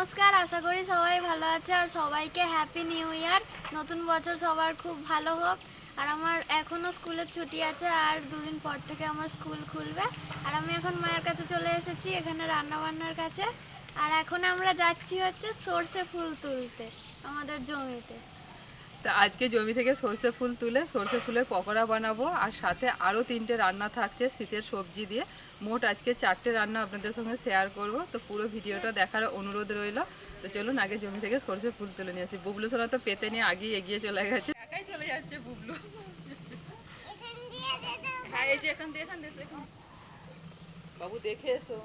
নমস্কার, আশা করি সবাই ভালো আছে আর সবাইকে হ্যাপি নিউ ইয়ার নতুন বছর সবার খুব ভালো হোক। আর আমার এখনও স্কুলের ছুটি আছে আর দুদিন পর থেকে আমার স্কুল খুলবে। আর আমি এখন মায়ের কাছে চলে এসেছি, এখানে রান্নাবান্নার কাছে। আর এখন আমরা যাচ্ছি হচ্ছে সর্ষে ফুল তুলতে, আমাদের জমিতে। তা আজকে জমি থেকে সর্ষে ফুল তুলে, সর্ষে ফুলের পকোড়া বানাবো। আর সাথে আরও তিনটে রান্না থাকছে শীতের সবজি দিয়ে। মোট আজকে চারটে রান্না আপনাদের সঙ্গে শেয়ার করব। তো পুরো ভিডিওটা দেখার অনুরোধ রইল। তো চলুন আগে জমি থেকে সর্ষে ফুল তুলে নিয়ে আসি। বুবলু সোনা তো পেতে নিয়ে আগেই এগিয়ে চলে গেছে। একাই চলে যাচ্ছে বুবলু। হ্যাঁ এই যে এখান দিয়ে এখান বাবু দেখে এসো।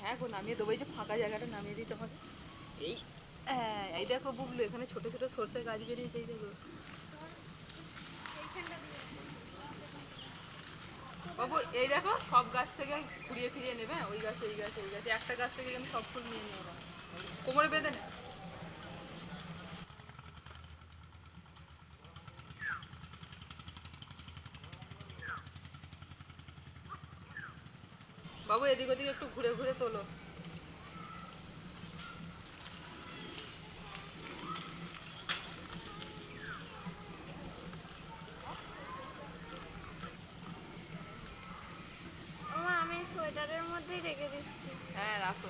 হ্যাঁ গো নামিয়ে দেবো। এই যে ফাঁকা জায়গাটা নামিয়ে দিতে হবে এই হ্যাঁ, এই দেখো বুবলু এখানে ছোট ছোট সর্ষে গাছ বেরিয়েছে এই দেখো। বাবু, এই দেখো, সব গাছ থেকে ঘুরিয়ে ফিরিয়ে নেবে? ওই গাছ, এই গাছ ওই গাছ, একটা গাছ থেকে কিন্তু সব ফুল নিয়ে নেবে কোমরে বেঁধে নে বাবু, এদিক ওদিক একটু ঘুরে ঘুরে তোলো ওমা আমি সোয়েটারের মধ্যেই রেখে দিচ্ছি হ্যাঁ রাখো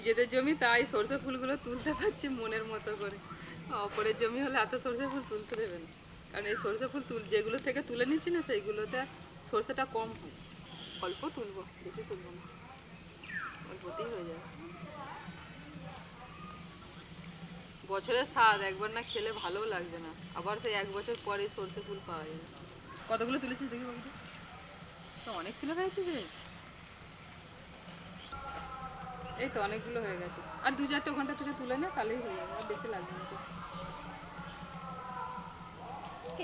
নিজেদের জমি, তাই সরষে ফুলগুলো তুলতে পারছি মনের মতো করে। অপরের জমি হলে এত সরষে ফুল তুলতে দেবে না। কারণ এই সরষে ফুল তুল, যেগুলো থেকে তুলে নিচ্ছি না, সেইগুলোতে সরষেটা কম হয়। অল্প তুলবো, বেশি তুলবো না। অল্পতেই হয়ে যাবে। বছরের স্বাদ, একবার না খেলে ভালোও লাগবে না। আবার সেই এক বছর পরে সরষে ফুল পাওয়া যাবে কতগুলো তুলেছিস দেখি বাবু তো অনেক কিলো হয়েছে এই তো অনেকগুলো হয়ে গেছে। আর দু চারটে ঘণ্টা থেকে তুলে নে তাহলেই হয়ে যাবে আর বেশি লাগবে না তো।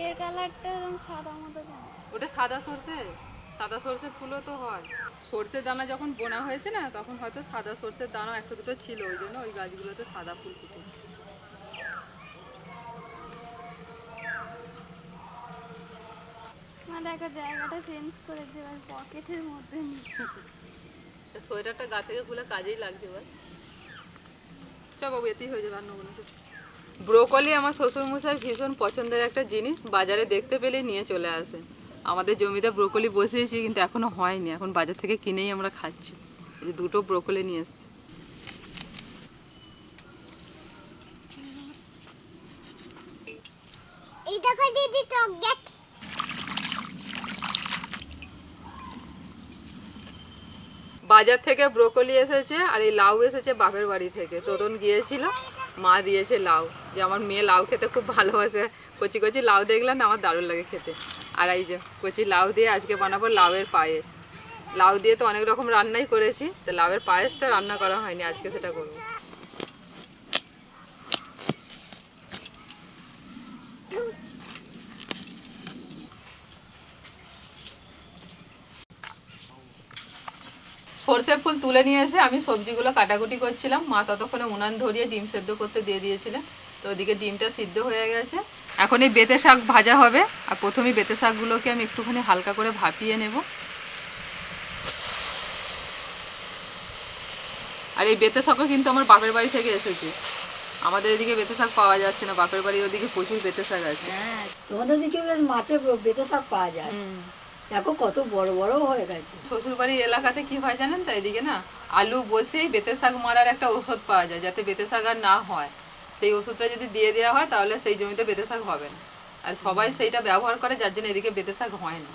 এর কালারটা এরকম সাদা মতো ওটা সাদা সর্ষে? সাদা সর্ষের ফুলও তো হয়। সর্ষের দানা যখন বোনা হয়েছে না তখন হয়তো সাদা সর্ষের দানা একটা দুটো ছিল ওই জন্য ওই গাছগুলোতে সাদা ফুল ফুটে। দেখো জায়গাটা চেঞ্জ করে দেওয়ার পকেটের মধ্যে নিয়ে। সোয়েটারটা গা থেকে খুলে কাজেই লাগছে ভাই চ বাবু, এতেই হয়ে যাবে রান্নাগুলো ব্রোকলি আমার শ্বশুরমশাই ভীষণ পছন্দের একটা জিনিস, বাজারে দেখতে পেলে নিয়ে চলে আসে। আমাদের জমিতে ব্রোকলি বসিয়েছি, কিন্তু এখনও হয়নি, এখন বাজার থেকে কিনেই আমরা খাচ্ছি। দুটো ব্রোকলি নিয়ে এসেছি এই দেখো দিদি চকলেট বাজার থেকে ব্রোকলি এসেছে আর এই লাউ এসেছে বাপের বাড়ি থেকে। তোতন গিয়েছিল, মা দিয়েছে লাউ, যে আমার মেয়ে লাউ খেতে খুব ভালোবাসে। কচি কচি লাউ দেখলে না আমার দারুণ লাগে খেতে। আর এই যে কচি লাউ দিয়ে আজকে বানাবো লাউয়ের পায়েস। লাউ দিয়ে তো অনেক রকম রান্নাই করেছি, তো লাউয়ের পায়েসটা রান্না করা হয়নি, আজকে সেটা করব। সর্ষে ফুল তুলে নিয়ে এসে আমি সবজিগুলো কাটাকুটি করছিলাম। মা ততক্ষণে উনান ধরিয়ে ডিম সেদ্ধ করতে দিয়ে দিয়েছিলেন। তো ওদিকে ডিমটা সিদ্ধ হয়ে গেছে। এখন এই বেতে শাক ভাজা হবে। আর প্রথমে বেতে শাকগুলোকে আমি একটুখানি হালকা করে ভাপিয়ে নেব। আর এই বেতে শাকও কিন্তু আমার বাপের বাড়ি থেকে এসেছে। আমাদের এদিকে বেতে শাক পাওয়া যাচ্ছে না। বাপের বাড়ির ওদিকে প্রচুর বেতে শাক আছে। হ্যাঁ তোমাদের দিকে মাঠে বেতে শাক পাওয়া যায়। দেখো কত বড় বড় হয়ে গেছে। শ্বশুর বাড়ির এলাকাতে কি হয় জানেন তো? এদিকে না আলু বসেই বেতে শাক মারার একটা ওষুধ পাওয়া যায় যাতে বেতে শাক আর না হয়। সেই ওষুধটা যদি দিয়ে দেওয়া হয় তাহলে সেই জমিতে বেতে শাক হবে না। আর সবাই সেইটা ব্যবহার করে যার জন্য এদিকে বেতে শাক হয় না।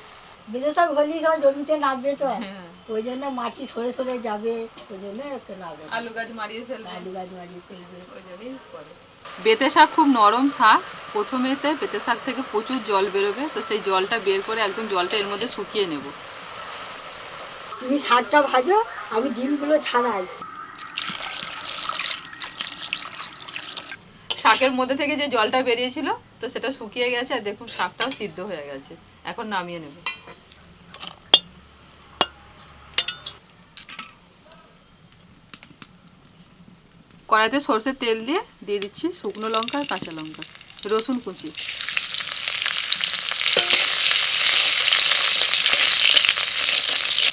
বেতে শাক হলেই সব জমিতে নামবে তো। হ্যাঁ। ওই জন্য মাটি সরে সরে যাবে ওই জন্য আলু গাছ মারিয়ে ফেলবে। আলু গাছ মারিয়ে ফেলবে। ওই জন্যই করে। বেতে শাক খুব নরম শাক। প্রথমেতে বেতে শাক থেকে প্রচুর জল বেরোবে তো সেই জলটা বের করে একদম জলটা এর মধ্যে শুকিয়ে নেব। তুমি শাকটা ভাজো আমি ডিমগুলো ছাড়াই। শাকের মধ্যে থেকে যে জলটা বেরিয়েছিল তো সেটা শুকিয়ে গেছে আর দেখুন শাকটাও সিদ্ধ হয়ে গেছে। এখন নামিয়ে নেব। কড়াইতে সর্ষের তেল দিয়ে দিয়ে দিচ্ছি শুকনো লঙ্কা আর কাঁচা লঙ্কা, রসুন কুচি।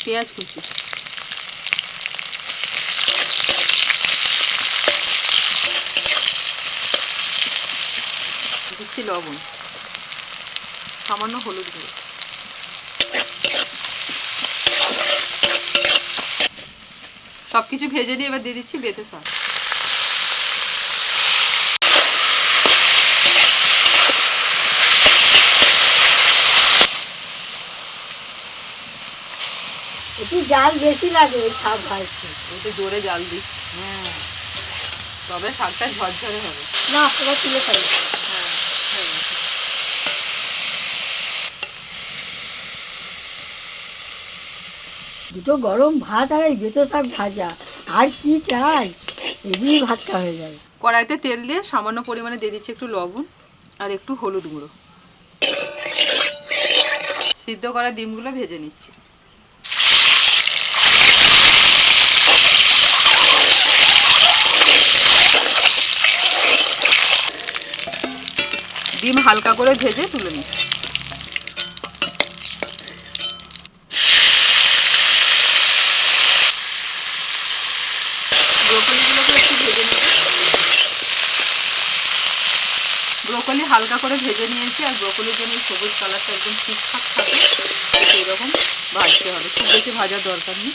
পেঁয়াজ কুচি। দিচ্ছি লবণ। সামান্য হলুদ গুঁড়ো। সব কিছু ভেজে দিয়ে এবার দিয়ে দিচ্ছি বেতে শাক একটু জাল বেশি লাগে ওই শাক ভাজতে। একটু জোরে জাল দিচ্ছি। হ্যাঁ। তবে শাকটা ঝরঝরে হবে। না এবার তুলে ফেলো। হ্যাঁ দুটো গরম ভাত আর এই বেতো শাক ভাজা আর কি চাই? এদিকে ভাতটা হয়ে যাবে। কড়াইতে তেল দিয়ে সামান্য পরিমাণে দিয়ে দিচ্ছি একটু লবণ আর একটু হলুদ গুঁড়ো। সিদ্ধ করা ডিমগুলো ভেজে নিচ্ছি। ডিম হালকা করে ভেজে তুলে নিচ্ছি। একটু ভেজে ব্রোকলি হালকা করে ভেজে নিয়েছি, আর ব্রোকলির জন্য সবুজ কালারটা একদম ঠিকঠাক থাকে সেই ভাজতে হবে। খুব বেশি ভাজার দরকার নেই।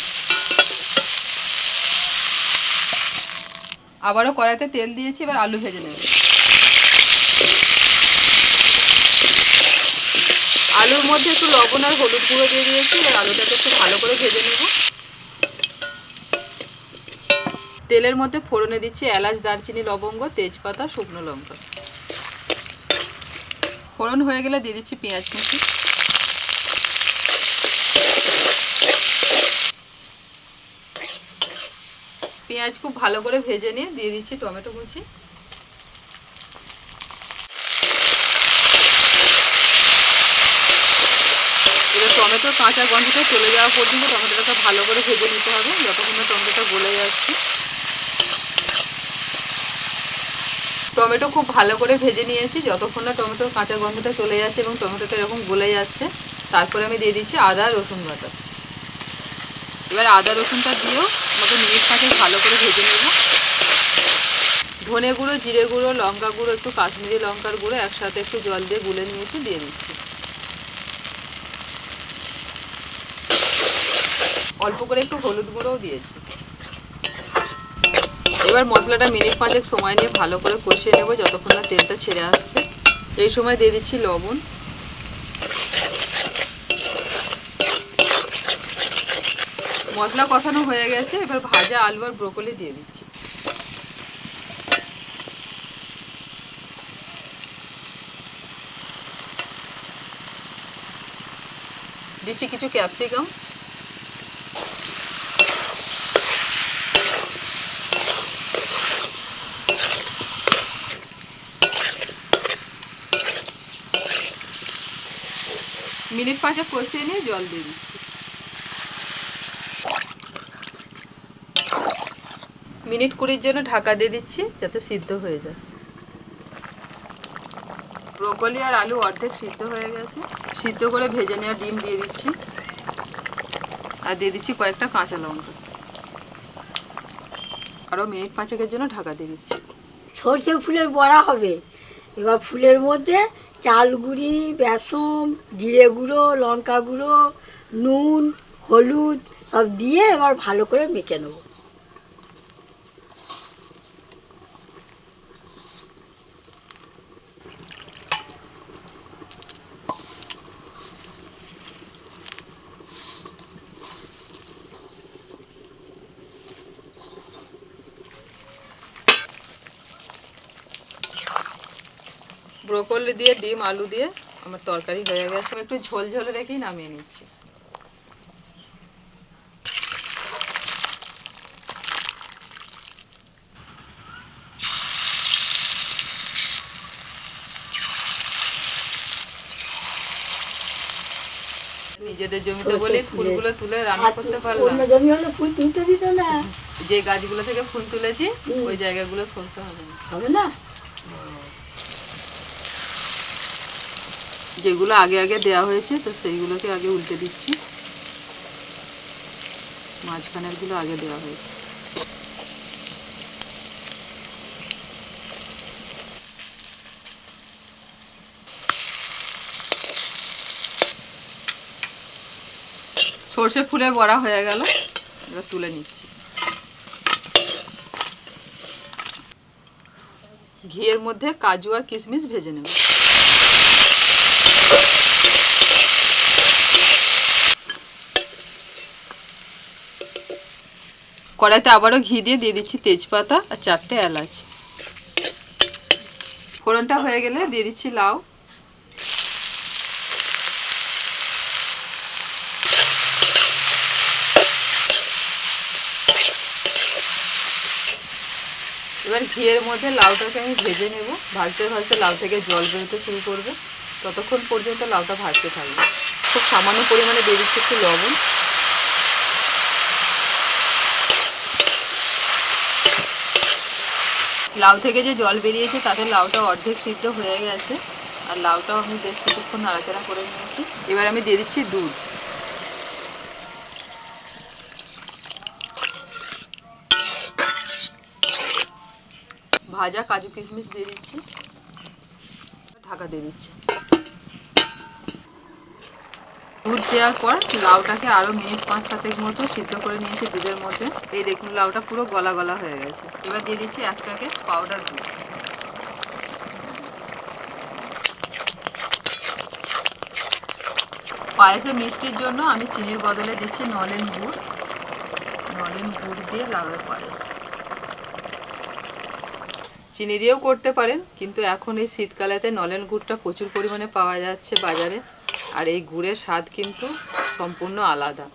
আবারও কড়াইতে তেল দিয়েছি, এবার আলু ভেজে নেব। মধ্যে একটু লবণ আর হলুদ গুঁড়ো দিয়ে দিয়েছি, এবার আলুটাকে একটু ভালো করে ভেজে নেব। তেলের মধ্যে ফোড়নে দিচ্ছি এলাচ, দারচিনি, লবঙ্গ, তেজপাতা, শুকনো লঙ্কা। ফোড়ন হয়ে গেলে দিয়ে দিচ্ছি পেঁয়াজ কুচি। পেঁয়াজ খুব ভালো করে ভেজে নিয়ে দিয়ে দিচ্ছি টমেটো কুচি। টমেটোর কাঁচা গন্ধটা চলে যাওয়া পর্যন্ত টমেটোটাকে ভালো করে ভেজে নিতে হবে। যতক্ষণ না টমেটোটা গলে যাচ্ছে। টমেটো খুব ভালো করে ভেজে নিয়েছি। যতক্ষণ না টমেটোর কাঁচা গন্ধটা চলে যাচ্ছে এবং টমেটোটা এরকম গলে যাচ্ছে, তারপরে আমি দিয়ে দিচ্ছি আদা, রসুন বাটা। এবার আদা, রসুনটা দিয়েও আমাকে মিনিট পাঁচেক ভালো করে ভেজে নেব। ধনে গুঁড়ো, জিরে গুঁড়ো, লঙ্কা গুঁড়ো, একটু কাশ্মীরি লঙ্কার গুঁড়ো একসাথে একটু জল দিয়ে গুলে নিয়েছি, দিয়ে দিচ্ছি। অল্প করে একটু হলুদ গুঁড়োও দিয়েছি। এবার মশলাটা মিনিট পাঁচেক সময় নিয়ে ভালো করে কষিয়ে নেব যতক্ষণ না তেলটা ছেড়ে আসছে। এই সময় দিয়ে দিচ্ছি লবণ। মশলা কষানো হয়ে গেছে, এবার ভাজা আলু আর ব্রোকলি দিয়ে দিচ্ছি। দিচ্ছি কিছু ক্যাপসিকাম। মিনিট পাঁচে কষিয়ে নিয়ে জল দিয়ে দিচ্ছি। মিনিট কুড়ির জন্য ঢাকা দিয়ে দিচ্ছি, যাতে সিদ্ধ হয়ে যায়। ব্রোকলি আর আলু অর্ধেক সিদ্ধ হয়ে গেছে। সিদ্ধ করে ভেজে নেওয়া ডিম দিয়ে দিচ্ছি। আর দিয়ে দিচ্ছি কয়েকটা কাঁচা লঙ্কা। আরও মিনিট পাঁচেকের জন্য ঢাকা দিয়ে দিচ্ছি। সর্ষে ফুলের বড়া হবে। এবার ফুলের মধ্যে চাল গুঁড়ি, বেসন, জিরে গুঁড়ো, লঙ্কা গুঁড়ো, নুন, হলুদ, সব দিয়ে এবার ভালো করে মেখে নেব ব্রোকলি দিয়ে ডিম আলু দিয়ে আমার তরকারি হয়ে গেছে। একটু ঝোল ঝোল রেখেই নামিয়ে নিচ্ছি। নিজেদের জমিতে বলে ফুলগুলো তুলে রান্না করতে পারলাম। অন্য জমি হলে ফুল তুলতে দিত না। যে গাছগুলো থেকে ফুল তুলেছি ওই জায়গাগুলো সরষে হবে না। হবে না? যেগুলো আগে আগে দেওয়া হয়েছে, তো সেইগুলোকে আগে উল্টে দিচ্ছি। মাঝখানেরগুলো আগে দেওয়া হয়েছে। সর্ষে ফুলের বড়া হয়ে গেল, এবার তুলে নিচ্ছি। ঘিয়ের মধ্যে কাজু আর কিশমিশ ভেজে নেব। কড়াইতে আবারও ঘি দিয়ে দিয়ে দিচ্ছি তেজপাতা আর চারটে এলাচ। ফোড়নটা হয়ে গেলে দিয়ে দিচ্ছি লাউ। এবার ঘিয়ের মধ্যে লাউটাকে আমি ভেজে নেব। ভাজতে ভাজতে লাউ থেকে জল বেরোতে শুরু করবে। ততক্ষণ পর্যন্ত লাউটা ভাজতে থাকবে। খুব সামান্য পরিমাণে দিয়ে দিচ্ছি একটু লবণ। লাউ থেকে যে জল বেরিয়েছে, তাতে লাউটা অর্ধেক সিদ্ধ হয়ে গেছে। আর লাউটাও আমি বেশ কিছুক্ষণ নাড়াচাড়া করে নিয়েছি। এবার আমি দিয়ে দিচ্ছি দুধ। ভাজা কাজু কিশমিশ দিয়ে দিচ্ছি। ঢাকা দিয়ে দিচ্ছি। দুধ দেওয়ার পর লাউটাকে আরও মিনিট পাঁচ সাতেক মতো সিদ্ধ করে নিয়েছি দুধের মধ্যে। এই দেখুন, লাউটা পুরো গলা গলা হয়ে গেছে। এবার দিয়ে দিচ্ছি এক প্যাকেট পাউডার দুধ। পায়েসে মিষ্টির জন্য আমি চিনির বদলে দিচ্ছি নলেন গুড়। নলেন গুড় দিয়ে লাউয়ের পায়েস। চিনি দিয়েও করতে পারেন, কিন্তু এখন এই শীতকালেতে নলেন গুড়টা প্রচুর পরিমাণে পাওয়া যাচ্ছে বাজারে। আর এই গুড়ের স্বাদ কিন্তু সম্পূর্ণ আলাদা।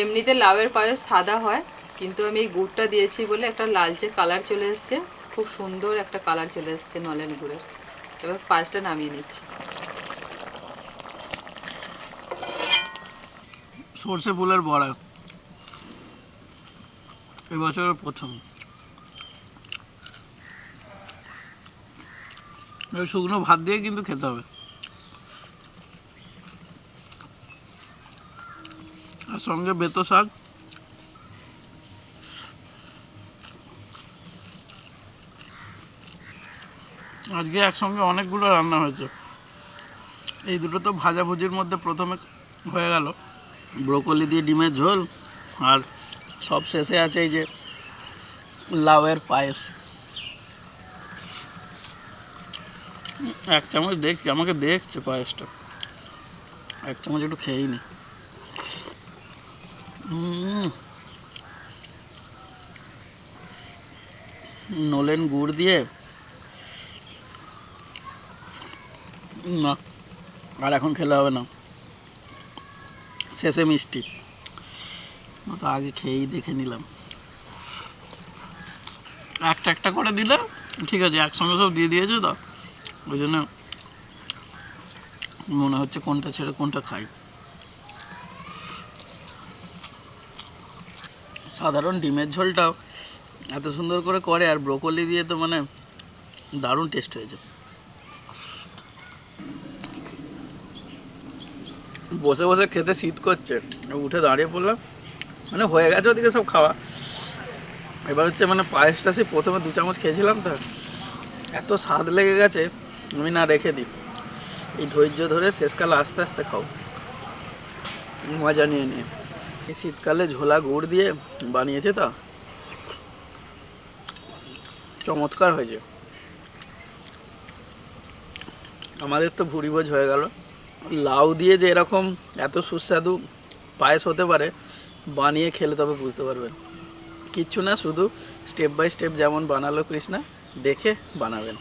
এমনিতে লাউয়ের পায়েস সাদা হয়, কিন্তু আমি এই গুড়টা দিয়েছি বলে একটা লালচে কালার চলে এসছে, খুব সুন্দর একটা কালার চলে এসছে নলেন গুড়ের। এবার পায়েসটা নামিয়ে নিচ্ছি। সর্ষে ফুলের বড়া। এবছরের প্রথম। শুকনো ভাত দিয়ে কিন্তু খেতে হবে। সঙ্গে বেতো শাক। আজকে একসঙ্গে অনেকগুলো রান্না হয়েছে। এই দুটো তো ভাজাভুজির মধ্যে প্রথমে হয়ে গেল। ব্রোকলি দিয়ে ডিমের ঝোল আর সব শেষে আছে এই যে লাউয়ের পায়েস। এক চামচ দেখছি আমাকে দেখছে পায়েসটা। এক চামচ একটু খেয়েই নি। নলেন গুড় দিয়ে। না, আর এখন খেলে হবে না। শেষে মিষ্টি। তো আগে খেয়েই দেখে নিলাম। একটা একটা করে দিলে, ঠিক আছে, একসঙ্গে সব দিয়ে দিয়েছে তো। ওই জন্য মনে হচ্ছে কোনটা ছেড়ে কোনটা খাই। সাধারণ ডিমের ঝোলটাও এত সুন্দর করে করে আর ব্রোকলি দিয়ে তো মানে দারুণ টেস্ট হয়েছে। বসে বসে খেতে শীত করছে, উঠে দাঁড়িয়ে পড়লাম মানে হয়ে গেছে ওদিকে সব খাওয়া। এবার হচ্ছে মানে পায়েসটা সে প্রথমে দু চামচ খেয়েছিলাম তো, এত স্বাদ লেগে গেছে, আমি না রেখে দিই। এই ধৈর্য ধরে শেষকালে আস্তে আস্তে খাও। মজা নিয়ে নিয়ে। এই শীতকালে ঝোলা গুড় দিয়ে বানিয়েছে তো। চমৎকার হয়েছে। আমাদের তো ভুড়ি ভোজ হয়ে গেল। লাউ দিয়ে যে এরকম এত সুস্বাদু পায়েস হতে পারে, বানিয়ে খেলে তবে বুঝতে পারবেন। কিচ্ছু না, শুধু স্টেপ বাই স্টেপ যেমন বানালো কৃষ্ণা, দেখে বানাবেন।